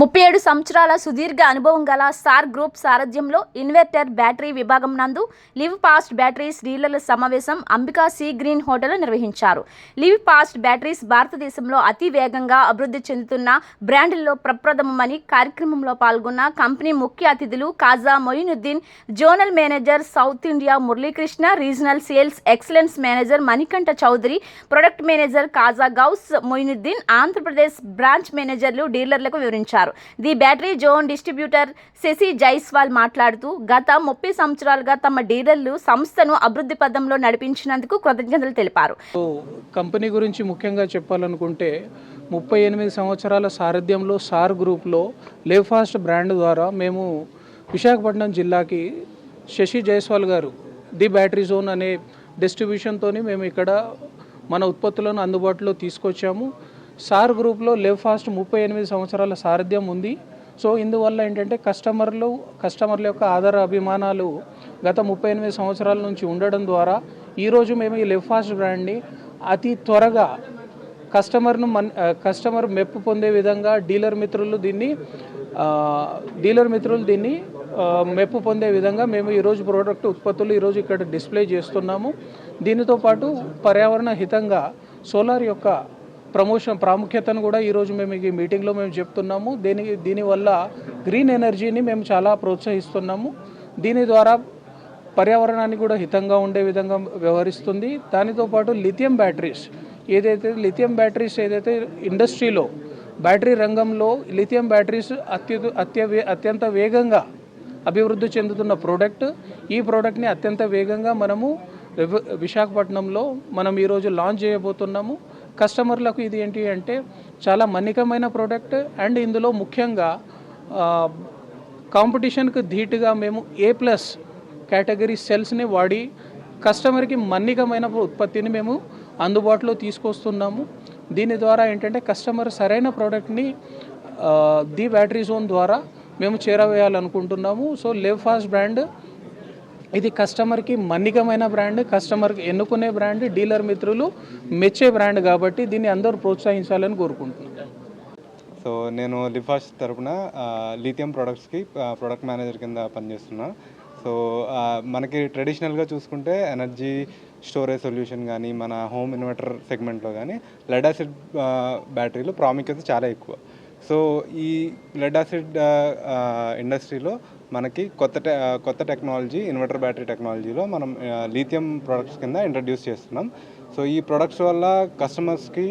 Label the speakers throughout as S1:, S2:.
S1: ముప్పై ఏడు సంవత్సరాల సుదీర్ఘ అనుభవం గల సార్ గ్రూప్ సారథ్యంలో ఇన్వర్టర్ బ్యాటరీ విభాగం నందు లివ్ పాస్ట్ బ్యాటరీస్ డీలర్ల సమావేశం అంబికా సీ గ్రీన్ హోటల్ నిర్వహించారు. లివ్ పాస్ట్ బ్యాటరీస్ భారతదేశంలో అతి వేగంగా అభివృద్ధి చెందుతున్న బ్రాండ్లలో ప్రప్రథమమని కార్యక్రమంలో పాల్గొన్న కంపెనీ ముఖ్య అతిథులు Kaja Moinuddin zonal manager south India Muralikrishna regional sales excellence manager Manikanta Chowdary product manager Kaja Gous Moinuddin Andhra Pradesh branch మేనేజర్లు డీలర్లకు వివరించారు. The battery zone distributor Sasi Jaiswal మాట్లాడుతూ గత ముప్పై సంవత్సరాలుగా తమ డీలర్లు సంస్థను అభివృద్ధి పదంలో నడిపించినందుకు కృతజ్ఞతలు తెలిపారు.
S2: సో కంపెనీ గురించి ముఖ్యంగా చెప్పాలనుకుంటే ముప్పై ఎనిమిది సంవత్సరాల సారథ్యంలో సార్ గ్రూప్లో లేఫాస్ట్ బ్రాండ్ ద్వారా మేము విశాఖపట్నం జిల్లాకి శశి జైస్వాల్ గారు ది బ్యాటరీ జోన్ అనే డిస్ట్రిబ్యూషన్తో మేము ఇక్కడ మన ఉత్పత్తులను అందుబాటులో తీసుకొచ్చాము. సార్ గ్రూప్లో లెవ్ ఫాస్ట్ ముప్పై ఎనిమిది సంవత్సరాల సారథ్యం ఉంది. సో ఇందువల్ల ఏంటంటే కస్టమర్లు కస్టమర్ల యొక్క ఆదర అభిమానాలు గత ముప్పై ఎనిమిది సంవత్సరాల నుంచి ఉండడం ద్వారా ఈరోజు మేము ఈ లెవ్ ఫాస్ట్ బ్రాండ్ని అతి త్వరగా కస్టమర్ను మన్ కస్టమర్ మెప్పు పొందే విధంగా డీలర్ మిత్రులు దీన్ని డీలర్ మిత్రులు దీన్ని మెప్పు పొందే విధంగా మేము ఈరోజు ప్రోడక్ట్ ఉత్పత్తులు ఈరోజు ఇక్కడ డిస్ప్లే చేస్తున్నాము. దీనితో పాటు పర్యావరణ హితంగా సోలార్ యొక్క ప్రమోషన్ ప్రాముఖ్యతను కూడా ఈరోజు మేము ఈ మీటింగ్లో మేము చెప్తున్నాము. దీని దీనివల్ల గ్రీన్ ఎనర్జీని మేము చాలా ప్రోత్సహిస్తున్నాము. దీని ద్వారా పర్యావరణానికి కూడా హితంగా ఉండే విధంగా వ్యవహరిస్తుంది. దానితో పాటు లిథియం బ్యాటరీస్ ఏదైతే లిథియం బ్యాటరీస్ ఏదైతే ఇండస్ట్రీలో బ్యాటరీ రంగంలో లిథియం బ్యాటరీస్ అత్యు అత్య అత్యంత వేగంగా అభివృద్ధి చెందుతున్న ప్రోడక్ట్ ఈ ప్రోడక్ట్ని అత్యంత వేగంగా మనము విశాఖపట్నంలో మనం ఈరోజు లాంచ్ చేయబోతున్నాము. కస్టమర్లకు ఇది ఏంటి అంటే చాలా మన్నికమైన ప్రోడక్ట్ అండ్ ఇందులో ముఖ్యంగా కాంపిటీషన్కు ధీటుగా మేము ఏ ప్లస్ కేటగిరీ సెల్స్ని వాడి కస్టమర్కి మన్నికమైన ఉత్పత్తిని మేము అందుబాటులో తీసుకొస్తున్నాము. దీని ద్వారా ఏంటంటే కస్టమర్ సరైన ప్రోడక్ట్ని ది బ్యాటరీ జోన్ ద్వారా మేము చేరవేయాలనుకుంటున్నాము. సో లేవ్ ఫాస్ట్ బ్రాండ్ ఇది కస్టమర్కి మన్నికమైన బ్రాండ్ కస్టమర్కి ఎన్నుకునే బ్రాండ్ డీలర్ మిత్రులు మెచ్చే బ్రాండ్ కాబట్టి దీన్ని అందరూ ప్రోత్సహించాలని కోరుకుంటున్నాను
S3: సో నేను లిఫాస్ట్ తరపున లిథియం ప్రొడక్ట్స్కి ప్రొడక్ట్ మేనేజర్ కింద పనిచేస్తున్నా. సో మనకి ట్రెడిషనల్గా చూసుకుంటే ఎనర్జీ స్టోరేజ్ సొల్యూషన్ కానీ మన హోమ్ ఇన్వర్టర్ సెగ్మెంట్లో కానీ లెడ్ యాసిడ్ బ్యాటరీలో ప్రాముఖ్యత చాలా ఎక్కువ. సో ఈ లెడ్ యాసిడ్ ఇండస్ట్రీలో మనకి కొత్త టె కొత్త టెక్నాలజీ ఇన్వర్టర్ బ్యాటరీ టెక్నాలజీలో మనం లీథియం ప్రొడక్ట్స్ కింద ఇంట్రడ్యూస్ చేస్తున్నాం. సో ఈ ప్రొడక్ట్స్ వల్ల కస్టమర్స్కి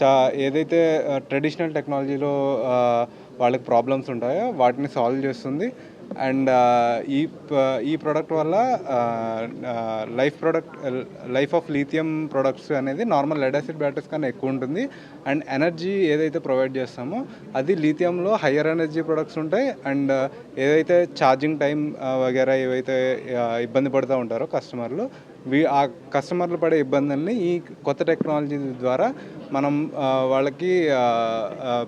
S3: చా ఏదైతే ట్రెడిషనల్ టెక్నాలజీలో వాళ్ళకి ప్రాబ్లమ్స్ ఉంటాయో వాటిని సాల్వ్ చేస్తుంది. అండ్ uh, ఈ uh, ఈ ప్రోడక్ట్ వల్ల life product life of lithium products అనేది నార్మల్ లెడ్ యాసిడ్ బ్యాటరీస్ కన్నా ఎక్కువ ఉంటుంది. అండ్ ఎనర్జీ ఏదైతే ప్రొవైడ్ చేస్తామో అది లీథియంలో హయ్యర్ ఎనర్జీ ప్రొడక్ట్స్ ఉంటాయి. అండ్ uh, ఏదైతే ఛార్జింగ్ టైం వగేరా ఏవైతే ఇబ్బంది పడుతూ ఉంటారో కస్టమర్లు ఆ కస్టమర్లు పడే ఇబ్బందుల్ని ఈ కొత్త టెక్నాలజీ ద్వారా మనం వాళ్ళకి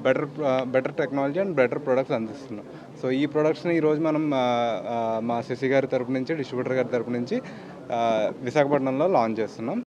S3: better better technology and better products అందిస్తున్నాం. సో ఈ ప్రొడక్ట్స్ని ఈరోజు మనం మా శశి గారి తరపు నుంచి డిస్ట్రిబ్యూటర్ గారి తరపు నుంచి విశాఖపట్నంలో లాంచ్ చేస్తున్నాం.